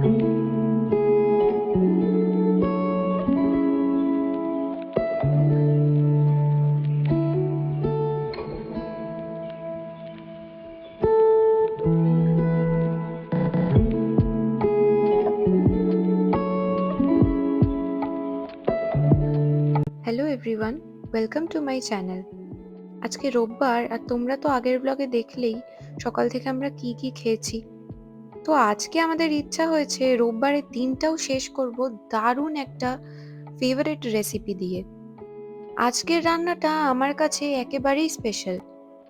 Hello everyone welcome to my channel আজকে রোববার আর তোমরা তো আগের ব্লগে দেখলেই সকাল থেকে আমরা কি কি খেয়েছি তো আজকে আমাদের ইচ্ছা হয়েছে রোববারের দিনটাও শেষ করব দারুণ একটা ফেভারিট রেসিপি দিয়ে। আজকের রান্নাটা আমার কাছে একেবারেই স্পেশাল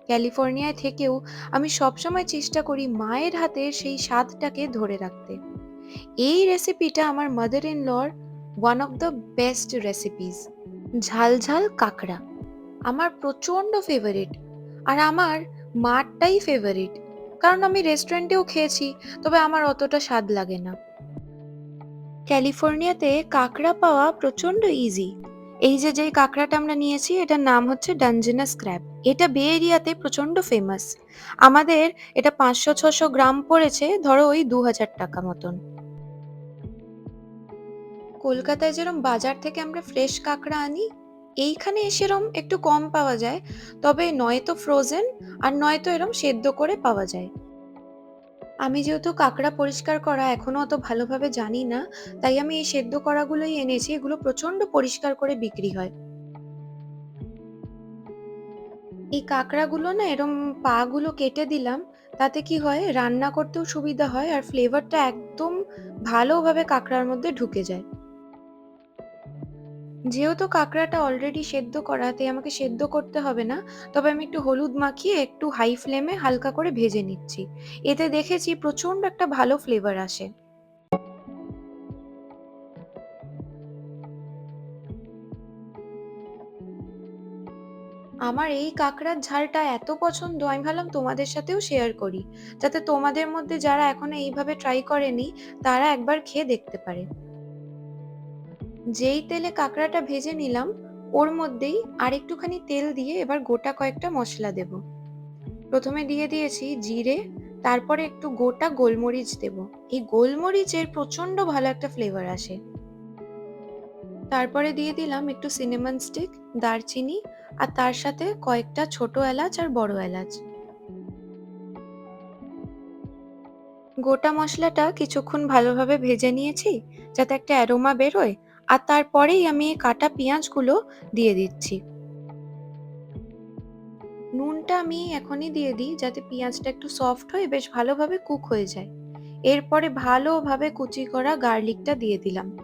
ক্যালিফোর্নিয়ায় থেকেও আমি সবসময় চেষ্টা করি মায়ের হাতের সেই স্বাদটাকে ধরে রাখতে। এই রেসিপিটা আমার mother in law one of the best recipes ঝাল ঝাল কাঁকড়া। আমার প্রচণ্ড ফেভারিট আর আমার মারটাই ফেভারিট কারণ আমি রেস্টুরেন্টেও খেয়েছি, তবে আমার অতটা স্বাদ লাগে না। ক্যালিফোর্নিয়াতে কাঁকড়া পাওয়া প্রচণ্ড ইজি এই যে, যেই কাঁকড়াটা আমরা নিয়েছি, এটার নাম হচ্ছে ডানজেনাস ক্র্যাব এটা বে এরিয়াতে প্রচণ্ড ফেমাস আমাদের এটা পাঁচশো, ছশো গ্রাম পড়েছে, ধরো ওই দু হাজার টাকা মতন। কলকাতায় যেরকম বাজার থেকে আমরা ফ্রেশ কাঁকড়া আনি এইখানে সেরম একটু কম পাওয়া যায়, তবে নয়তো ফ্রোজেন আর নয়তো এরম সেদ্ধ করে পাওয়া যায়। আমি যেহেতু কাঁকড়া পরিষ্কার করা এখনও অত ভালোভাবে জানি না, তাই আমি এই সেদ্ধ করাগুলোই এনেছি, এগুলো প্রচণ্ড পরিষ্কার করে বিক্রি হয়। এই কাঁকড়াগুলো না এরম পা গুলো কেটে দিলাম, তাতে কি হয়, রান্না করতেও সুবিধা হয় আর ফ্লেভারটা একদম ভালোভাবে কাঁকড়ার মধ্যে ঢুকে যায়। যেহেতু কাঁকড়াটা অলরেডি সেদ্ধ করা, তাই আমাকে সেদ্ধ করতে হবে না। তবে আমি একটু হলুদ মাখিয়ে একটু হাই ফ্লেমে হালকা করে ভেজে নিচ্ছি। এতে দেখেছি প্রচণ্ড একটা ভালো ফ্লেভার আসে। আমার এই কাঁকড়ার ঝালটা এত পছন্দ, আমি ভাবলাম তোমাদের সাথেও শেয়ার করি। যাতে তোমাদের মধ্যে যারা এখনও এইভাবে ট্রাই করেনি, তারা একবার খেয়ে দেখতে পারে। যেই তেলে কাঁকড়াটা ভেজে নিলাম, ওর মধ্যেই আর একটুখানি তেল দিয়ে এবার গোটা কয়েকটা মশলা দেব। প্রথমে দিয়ে দিয়েছি জিরে, তারপরে একটু গোটা গোলমরিচ দেব। এই গোলমরিচের প্রচণ্ড ভালো একটা ফ্লেভার আসে। তারপরে দিয়ে দিলাম একটু সিনেমান স্টিক, দারচিনি, আর তার সাথে কয়েকটা ছোট এলাচ আর বড় এলাচ। গোটা মশলাটা কিছুক্ষণ ভালোভাবে ভেজে নিয়েছি, যাতে একটা অ্যারোমা বেরোয় আর তারপরেই আমি কাটা পেঁয়াজগুলো দিয়ে দিচ্ছি। নুনটা আমি এখনই দিয়ে দিই যাতে পেঁয়াজটা একটু সফট হয়ে, বেশ ভালোভাবে কুক হয়ে যায়। এরপরে ভালোভাবে কুচি করা গার্লিকটা দিয়ে দিলাম।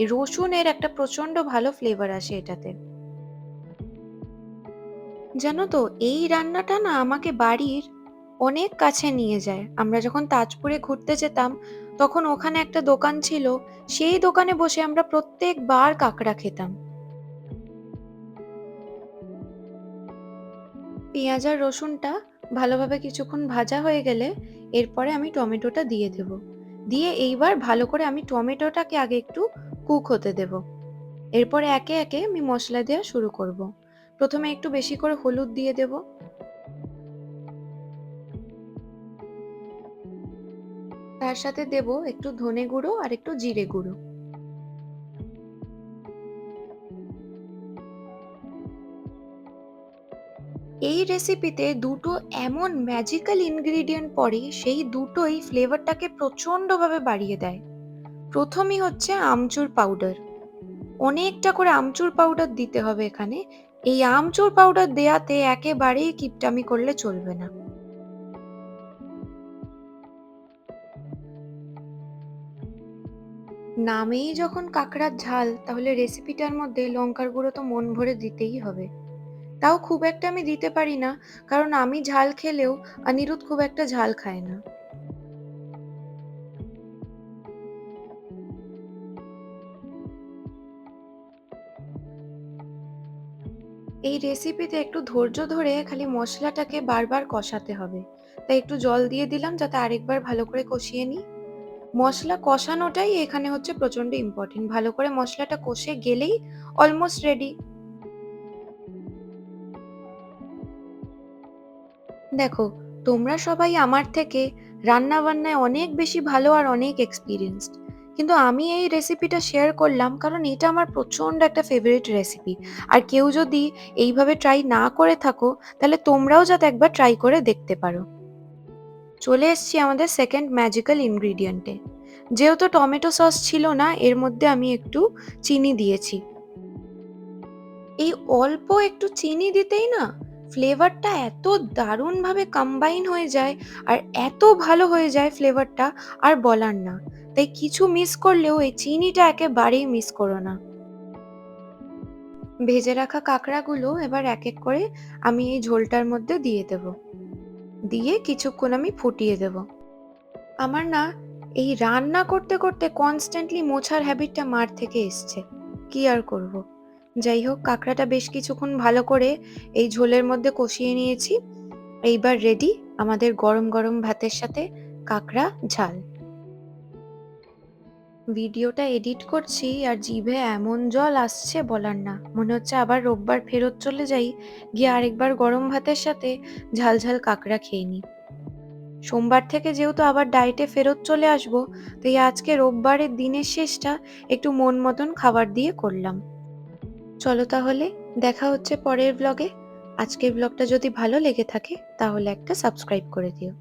রসুনের একটা প্রচণ্ড ভালো ফ্লেভার আসে এটাতে। জানো তো, এই রান্নাটা না আমাকে বাড়ির অনেক কাছে নিয়ে যায়। আমরা যখন তাজপুরে ঘুরতে যেতাম, তখন ওখানে একটা দোকান ছিল, সেই দোকানে বসে আমরা প্রত্যেকবার কাঁকড়া খেতাম। পেঁয়াজ আর রসুনটা ভালোভাবে কিছুক্ষণ ভাজা হয়ে গেলে, এরপরে আমি টমেটোটা দিয়ে দেব। দিয়ে এইবার ভালো করে আমি টমেটোটাকে আগে একটু কুক হতে দেব। এরপরে একে একে আমি মশলা দেওয়া শুরু করব। প্রথমে একটু বেশি করে হলুদ দিয়ে দেব। তার সাথে দেব একটু ধনে গুঁড়ো আর একটু জিরে গুঁড়ো। এই রেসিপিতে দুটো এমন ম্যাজিক্যাল ইনগ্রিডিয়েন্ট পড়ে, সেই দুটোই ফ্লেভারটাকে প্রচণ্ডভাবে বাড়িয়ে দেয়। প্রথমই হচ্ছে আমচুর পাউডার অনেকটা করে আমচুর পাউডার দিতে হবে এখানে। এই আমচুর পাউডার দেয়াতে একেবারেই কিপটামি করলে চলবে না। নামেই যখন কাঁকড়ার ঝাল, তাহলে রেসিপিটার মধ্যে লঙ্কার গুঁড়ো তো মন ভরে দিতেই হবে। তাও খুব একটা আমি দিতে পারি না, কারণ আমি ঝাল খেলেও অনিরুদ্ধ খুব একটা ঝাল খায় না। এই রেসিপিতে একটু ধৈর্য ধরে খালি মশলাটাকে বারবার কষাতে হবে। তাই একটু জল দিয়ে দিলাম, যাতে আরেকবার ভালো করে কষিয়ে নিই। মশলা কষানোটাই এখানে হচ্ছে প্রচণ্ড ইম্পর্টেন্ট ভালো করে মশলাটা কষে গেলেই অলমোস্ট রেডি দেখো, তোমরা সবাই আমার থেকে রান্না বান্নায় অনেক বেশি ভালো আর অনেক এক্সপিরিয়েন্সড কিন্তু আমি এই রেসিপিটা শেয়ার করলাম কারণ এটা আমার প্রচণ্ড একটা ফেভারিট রেসিপি আর কেউ যদি এইভাবে ট্রাই না করে থাকো, তাহলে তোমরাও যাতে একবার ট্রাই করে দেখতে পারো। চলে এসছি আমাদের সেকেন্ড ম্যাজিক্যাল ইনগ্রিডিয়েন্টে যেহেতু টমেটো সস ছিল না, এর মধ্যে আমি একটু চিনি দিয়েছি। এই অল্প একটু চিনি দিতেই না, ফ্লেভারটা এত দারুণভাবে কম্বাইন হয়ে যায় আর এত ভালো হয়ে যায় ফ্লেভারটা, আর বলার না। তাই কিছু মিস করলেও এই চিনিটা একেবারেই মিস করো না। ভেজে রাখা কাঁকড়াগুলো এবার এক এক করে আমি এই ঝোলটার মধ্যে দিয়ে দেব। দিয়ে কিছুক্ষণ আমি ফুটিয়ে দেব। আমার না এই রান্না করতে করতে কনস্ট্যান্টলি মোছার হ্যাবিটটা মার থেকে এসছে। কি আর করব? যাই হোক, কাঁকড়াটা বেশ কিছুক্ষণ ভালো করে এই ঝোলের মধ্যে কষিয়ে নিয়েছি। এইবার রেডি আমাদের গরম গরম ভাতের সাথে কাঁকড়া ঝাল। ভিডিওটা এডিট করছি আর জিভে এমন জল আসছে বলার না। মনে হচ্ছে আবার রোববার ফেরত চলে যাই, গিয়ে আরেকবার গরম ভাতের সাথে ঝাল ঝাল কাঁকড়া খেয়ে নিই। সোমবার থেকে যেহেতু আবার ডায়েটে ফেরত চলে আসব তাই আজকে রোববারের দিনের শেষটা একটু মন মতন খাবার দিয়ে করলাম। চলো তাহলে, দেখা হচ্ছে পরের ব্লগে আজকের ব্লগটা যদি ভালো লেগে থাকে, তাহলে একটা সাবস্ক্রাইব করে দিও।